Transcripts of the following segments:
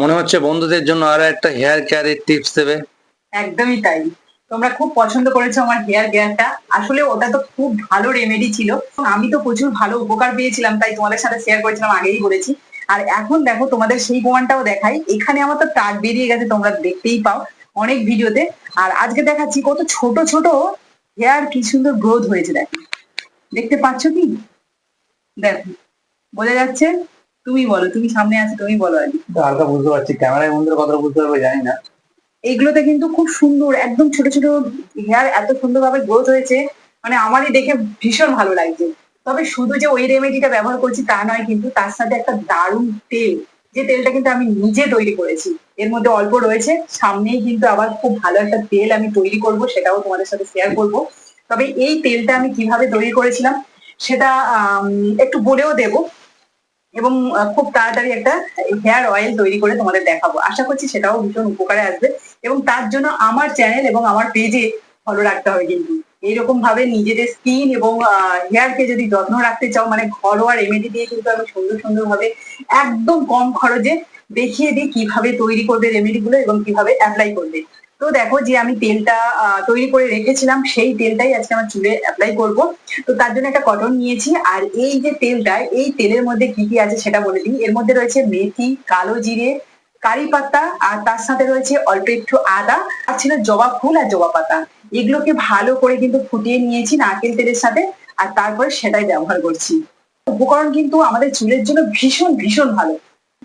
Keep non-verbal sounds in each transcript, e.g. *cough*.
মনে হচ্ছে বন্ধুদের জন্য আরও একটা হেয়ার কেয়ারের টিপস দেবে। একদমই তাই। তোমরা খুব পছন্দ করেছ আমার হেয়ার কেয়ারটা আসলে ওটা তো খুব ভালো রেমেডি ছিল। আমি তো প্রচুর ভালো উপকার পেয়েছিলাম, তাই তোমাদের সাথে শেয়ার করেছিলাম, আগেই বলেছি। আর এখন দেখো, তোমাদের সেই প্রমাণটাও দেখাই। এখানে আমার তো টাক বেরিয়ে গেছে, তোমরা দেখতেই পাও অনেক ভিডিওতে। আর আজকে দেখাচ্ছি কত ছোট ছোট হেয়ার কি সুন্দর গ্রোথ হয়েছে, দেখো। দেখতে পাচ্ছ কি? দেখো, বোঝা যাচ্ছে? তুমি বলো তুমি সামনে আছো তুমি বলো আগে। হালকা বুঝতে পারছি ক্যামেরায় বন্ধুরা কতটা বুঝতে পারবে জানি না। এগুলোতে কিন্তু খুব সুন্দর একদম ছোট ছোট হেয়ার এত সুন্দরভাবে গ্রোথ হয়েছে মানে আমারই দেখে ভীষণ ভালো লাগছে। তবে শুধু যে ওই রেমেডিটা ব্যবহার করছি তা নয় কিন্তু তার সাথে একটা দারুণ তেল যে তেলটা কিন্তু আমি নিজে তৈরি করেছি। এর মধ্যে অল্প রয়েছে সামনেই কিন্তু আবার খুব ভালো একটা তেল আমি তৈরি করব সেটাও তোমাদের সাথে শেয়ার করব। তবে এই তেলটা আমি কীভাবে তৈরি করেছিলাম সেটা একটু বলেও দেব। এবং খুব তাড়াতাড়ি একটা হেয়ার অয়েল তৈরি করে তোমাদের দেখাবো। আশা করছি সেটাও ভীষণ উপকারে আসবে। এবং তার জন্য আমার চ্যানেল এবং আমার পেজে ফলো রাখতে হবে কিন্তু। এইরকম ভাবে নিজেদের স্কিন এবং হেয়ারকে যদি যত্ন রাখতে চাও মানে ঘরোয়া রেমেডি দিয়ে কিন্তু আমি সুন্দর সুন্দর ভাবে একদম কম খরচে দেখিয়ে দিই কীভাবে তৈরি করবে রেমেডি গুলো এবং কীভাবে অ্যাপ্লাই করবে। তো দেখো যে আমি তেলটা তৈরি করে রেখেছিলাম, সেই তেলটাই আজকে আমার চুলে অ্যাপ্লাই করব। তো তার জন্য একটা কটন নিয়েছি, আর এই যে তেলটা, এই তেলের মধ্যে কি কি আছে সেটা বলে দিই। এর মধ্যে রয়েছে মেথি, কালো জিরে, কারি পাতা, আর তার সাথে রয়েছে অল্প একটু আদা, আর ছিল জবা ফুল আর জবা পাতা। এগুলোকে ভালো করে কিন্তু ফুটিয়ে নিয়েছি নারকেল তেলের সাথে, আর তারপরে সেটাই ব্যবহার করছি। উপকরণ কিন্তু আমাদের চুলের জন্য ভীষণ ভীষণ ভালো।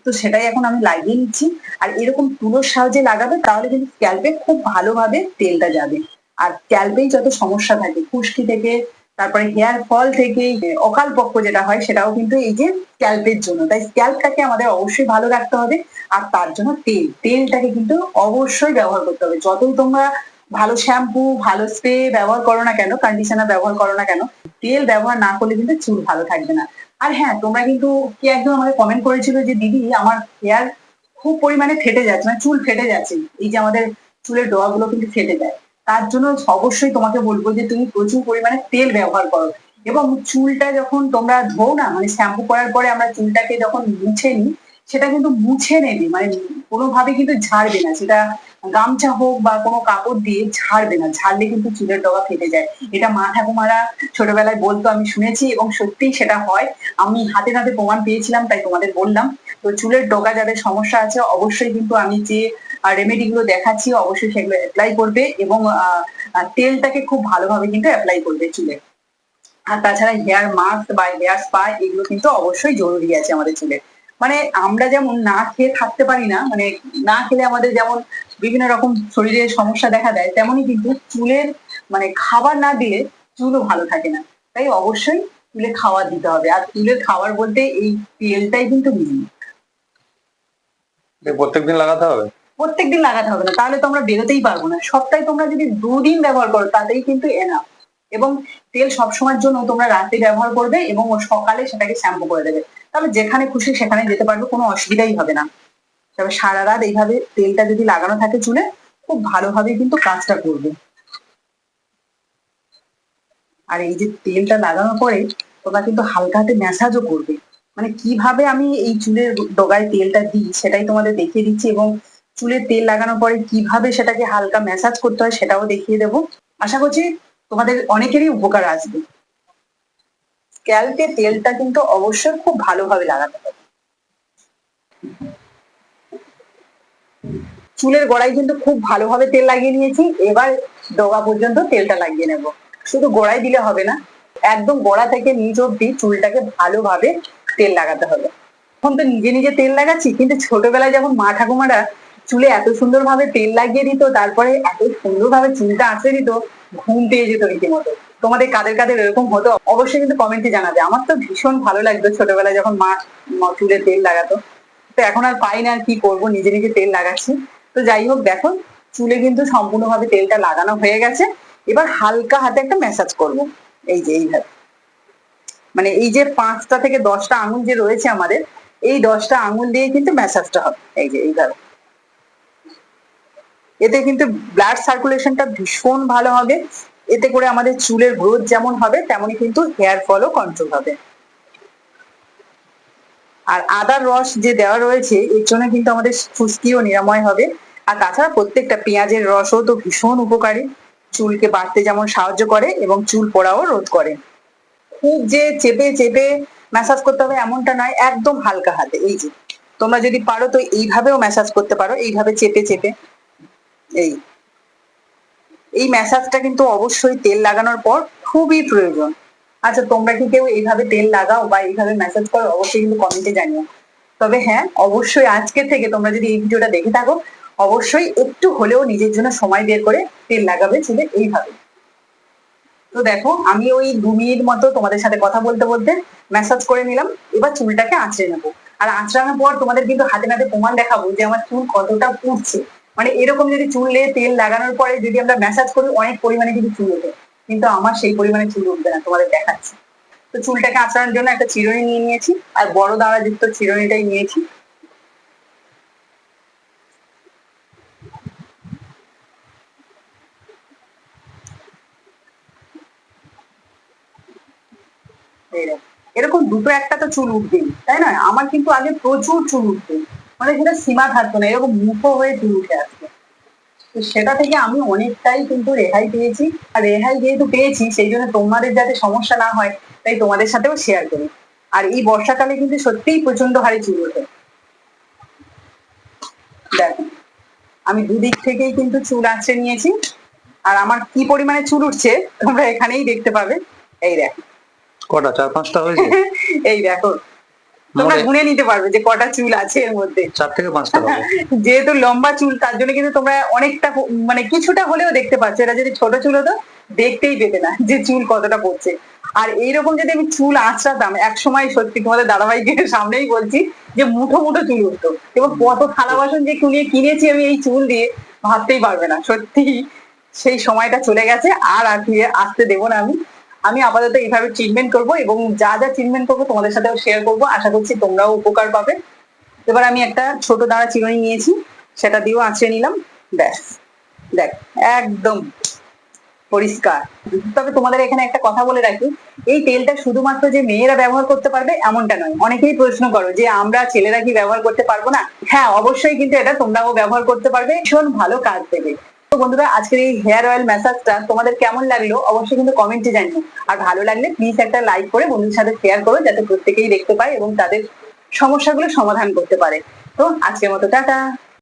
তো সেটাই এখন আমি লাগিয়ে নিচ্ছি। আর এরকম তুলোর সাহায্যে লাগাবে, তাহলে কিন্তু স্ক্যাল্পে খুব ভালোভাবে তেলটা যাবে। আর স্ক্যাল্পেই যত সমস্যা থাকে, খুশকি থেকে, তারপরে হেয়ার ফল থেকে অকাল পক্ষ যেটা হয়, সেটাও কিন্তু এই যে স্ক্যাল্পের জন্য। তাই স্ক্যাল্পটাকে আমাদের অবশ্যই ভালো রাখতে হবে, আর তার জন্য তেল। তেলটাকে কিন্তু অবশ্যই ব্যবহার করতে হবে। যতই তোমরা ভালো শ্যাম্পু ভালো স্প্রে ব্যবহার করো না কেন কন্ডিশনার ব্যবহার করো না কেন, তেল ব্যবহার না করলে কিন্তু চুল ভালো থাকবে না। আর হ্যাঁ তোমরা কিন্তু কি একদম আমাকে কমেন্ট করেছিল যে, দিদি, আমার হেয়ার খুব পরিমাণে ফেটে যাচ্ছে মানে চুল ফেটে যাচ্ছে। এই যে আমাদের চুলের ডোয়াগুলো কিন্তু ফেটে যায়। তার জন্য অবশ্যই তোমাকে বলব যে, তুমি প্রচুর পরিমাণে তেল ব্যবহার করো। এবং চুলটা যখন তোমরা ধোও না মানে শ্যাম্পু করার পরে আমরা চুলটাকে যখন মুছে নিই, সেটা কিন্তু মুছে নেবে মানে কোনোভাবে কিন্তু ঝাড়বে না। সেটা গামছা হোক বা কোনো কাপড় দিয়ে ঝাড়বে না। ঝাড়লে কিন্তু চুলের ডগা ফেটে যায়। এটা মা ঠাকুমারা ছোটবেলায় বলতো, আমি শুনেছি এবং সত্যিই সেটা হয়। আমি হাতে হাতে প্রমাণ পেয়েছিলাম, তাই তোমাদের বললাম। তো চুলের ডগা যাদের সমস্যা আছে, অবশ্যই কিন্তু আমি যে রেমেডি গুলো দেখাচ্ছি, অবশ্যই সেগুলো অ্যাপ্লাই করবে এবং তেলটাকে খুব ভালোভাবে কিন্তু অ্যাপ্লাই করবে চুলে। আর তাছাড়া হেয়ার মাস্ক বা হেয়ার স্পা এগুলো কিন্তু অবশ্যই জরুরি আছে আমাদের চুলে। মানে আমরা যেমন না খেয়ে থাকতে পারি না মানে না খেলে আমাদের যেমন বিভিন্ন রকম শরীরে সমস্যা দেখা দেয় তেমনই কিন্তু চুলের মানে খাবার না দিলে চুলও ভালো থাকে না। তাই অবশ্যই চুলে খাবার দিতে হবে। আর চুলের খাবার বলতে এই তেলটাই কিন্তু মেন প্রত্যেকদিন লাগাতে হবে? প্রত্যেকদিন লাগাতে হবে না তাহলে তো আমরা বেরোতেই পারব না। সপ্তাহে তোমরা যদি দুদিন ব্যবহার করো তাতেই কিন্তু এনা এবং তেল সবসময়ের জন্য তোমরা রাতে ব্যবহার করবে এবং সকালে সেটাকে শ্যাম্পু করে দেবে। তাহলে যেখানে খুশি সেখানে যেতে পারবে, কোনো অসুবিধাই হবে না। তবে সারা রাত এইভাবে তেলটা যদি লাগানো থাকে চুলে, খুব ভালোভাবে কিন্তু কাজটা করবে। আর এই যে তেলটা লাগানোর পরে তোমরা কিন্তু হালকা হাতে ম্যাসাজও করবে। মানে কীভাবে আমি এই চুলের ডগায় তেলটা দিই সেটাই তোমাদের দেখিয়ে দিচ্ছি এবং চুলের তেল লাগানোর পরে কীভাবে সেটাকে হালকা ম্যাসাজ করতে হয় সেটাও দেখিয়ে দেবো। আশা করছি তোমাদের অনেকেরই উপকার আসবে। স্ক্যাল্পে তেলটা কিন্তু অবশ্যই খুব ভালোভাবে লাগাতে হবে। চুলের গোড়ায় কিন্তু খুব ভালোভাবে তেল লাগিয়ে নিয়েছি। এবার ডগা পর্যন্ত তেলটা লাগিয়ে নেব। শুধু গোড়ায় দিলে হবে না, একদম গোড়া থেকে নিচ অব্দি চুলটাকে ভালোভাবে তেল লাগাতে হবে। এখন তো নিজে নিজে তেল লাগাচ্ছি, কিন্তু ছোটবেলায় যখন মা ঠাকুমারা চুলে এত সুন্দরভাবে তেল লাগিয়ে দিত, তারপরে এত সুন্দরভাবে চুলটা আঁচড়ে দিত, ঘুম পেয়ে যেত রীতিমতো। তোমাদের কাদের কাদের এরকম হতো, অবশ্যই কিন্তু কমেন্টে জানাবে। আমার তো ভীষণ ভালো লাগতো ছোটবেলায় যখন মা চুলে তেল লাগাতো। তো এখন আর পাই না আর কি করব, নিজে নিজে তেল লাগাচ্ছি। তো যাই হোক, দেখো, চুলে কিন্তু সম্পূর্ণভাবে তেলটা লাগানো হয়ে গেছে। এবার হালকা হাতে একটা ম্যাসাজ করব। এই যে, এইভাবে। মানে এই যে পাঁচটা থেকে দশটা আঙুল যে রয়েছে আমাদের, এই দশটা আঙুল দিয়ে কিন্তু ম্যাসাজটা হবে। এই যে, এইভাবে। এতে কিন্তু ব্লাড সার্কুলেশনটা ভীষণ ভালো হবে। এতে করে আমাদের চুলের গ্রোথ যেমন হবে তেমনই কিন্তু হেয়ার ফলও কন্ট্রোল হবে। আর আদার রস যে দেওয়া রয়েছে, এর জন্য কিন্তু আমাদের ফুসকিও নিরাময় হবে। আর তাছাড়া প্রত্যেকটা পেঁয়াজের রসও তো ভীষণ উপকারী। চুলকে বাড়তে যেমন সাহায্য করে এবং চুল পড়াও রোধ করে। খুব যে চেপে চেপে ম্যাসাজ করতে হবে এমনটা নয়, একদম হালকা হাতে, এই যে। তোমরা যদি পারো তো এইভাবেও ম্যাসাজ করতে পারো, এইভাবে চেপে চেপে। এই। এই ম্যাসাজটা কিন্তু অবশ্যই তেল লাগানোর পর খুবই প্রয়োজন। আচ্ছা তোমরা কি কেউ এইভাবে তেল লাগাও বা এইভাবে ম্যাসাজ করো? অবশ্যই কিন্তু কমেন্টে জানিও। তবে হ্যাঁ অবশ্যই আজকে থেকে তোমরা যদি এই ভিডিওটা দেখে থাকো, অবশ্যই একটু হলেও নিজের জন্য সময় বের করে তেল লাগাবে চুলে এইভাবে। তো দেখো, আমি ওই দু মিনিট মতো তোমাদের সাথে কথা বলতে বলতে ম্যাসাজ করে নিলাম। এবার চুলটাকে আঁচড়ে নেব। আর আঁচড়ানোর পর তোমাদের কিন্তু হাতে নাতে প্রমাণ দেখাবো যে আমার চুল কতটা পুড়ছে। মানে এরকম যদি চুলে তেল লাগানোর পরে যদি আমরা ম্যাসাজ করি, অনেক পরিমাণে কিন্তু চুল ওঠে। কিন্তু আমার সেই পরিমাণে চুল উঠবে না, তোমাদের দেখাচ্ছি। তো চুলটাকে আঁচড়ানোর জন্য একটা চিরুনি নিয়ে নিয়েছি, আর বড় দাঁড়া যুক্ত চিরুনিটাই নিয়েছি। এরকম দুটো একটা তো চুল উঠবেই, তাই না? আমার কিন্তু আগে প্রচুর চুল উঠবে। মানে সেটা সীমা থাকতো না এরকম মুখো হয়ে উঠে আসতো। তো সেটা থেকে আমি অনেকটাই কিন্তু রেহাই পেয়েছি। আর রেহাই যেহেতু পেয়েছি সেই জন্য তোমাদের যাতে সমস্যা না হয় তাই তোমাদের সাথেও শেয়ার করি। আর এই বর্ষাকালে কিন্তু সত্যিই প্রচণ্ড হারে চুল ওঠে। দেখো আমি দুদিক থেকেই কিন্তু চুল আঁচড়ে নিয়েছি। আর আমার কি পরিমাণে চুল উঠছে তোমরা এখানেই দেখতে পাবে। এই দেখো। কটা চার পাঁচটা হয়েছে? *laughs* এই দেখো তোমরা গুনে নিতে পারবে যে কটা চুল আছে এর মধ্যে। চার থেকে পাঁচটা হবে *laughs* যেহেতু লম্বা চুল তার জন্য কিন্তু তোমরা অনেকটা মানে কিছুটা হলেও দেখতে পাচ্ছ। এটা যদি ছোট চুল হতো দেখতেই পেতে না যে চুল কতটা পড়ছে। আর এইরকম যদি আমি চুল আঁচড়াতাম এক সময় সত্যি তোমাদের দাদাভাইকে সামনেই বলছি যে মুঠো মুঠো চুল উঠতো। এবং কত থালা বাসন যে কুনিয়ে কিনেছি আমি এই চুল দিয়ে ভাবতেই পারবে না। সত্যি সেই সময়টা চলে গেছে আর আর ফিরে আসতে দেবো না আমি। আমি আপাতত এইভাবে ট্রিটমেন্ট করব এবং যা যা ট্রিটমেন্ট করব তোমাদের সাথেও শেয়ার করব। আশা করছি তোমরাও উপকার পাবে। এবার আমি একটা ছোট দাঁড়া চিরুনি নিয়েছি, সেটা দিয়েও আঁচড়ে নিলাম। ব্যাস, দেখ, একদম পরিষ্কার। তবে তোমাদের এখানে একটা কথা বলে রাখি, এই তেলটা শুধুমাত্র যে মেয়েরা ব্যবহার করতে পারবে এমনটা নয়। অনেকেই প্রশ্ন করো যে আমরা ছেলেরা কি ব্যবহার করতে পারব না? হ্যাঁ অবশ্যই কিন্তু এটা তোমরাও ব্যবহার করতে পারবে। ভীষণ ভালো কাজ দেবে। বন্ধুরা, আজকের এই হেয়ার অয়েল ম্যাসাজটা তোমাদের কেমন লাগল অবশ্যই কিন্তু কমেন্টে জানিও। আর ভালো লাগলে প্লিজ একটা লাইক করে বন্ধুদের সাথে শেয়ার করো যাতে প্রত্যেকেই দেখতে পায় এবং তাদের সমস্যাগুলো সমাধান করতে পারে। তো আজকের মতো, টাটা!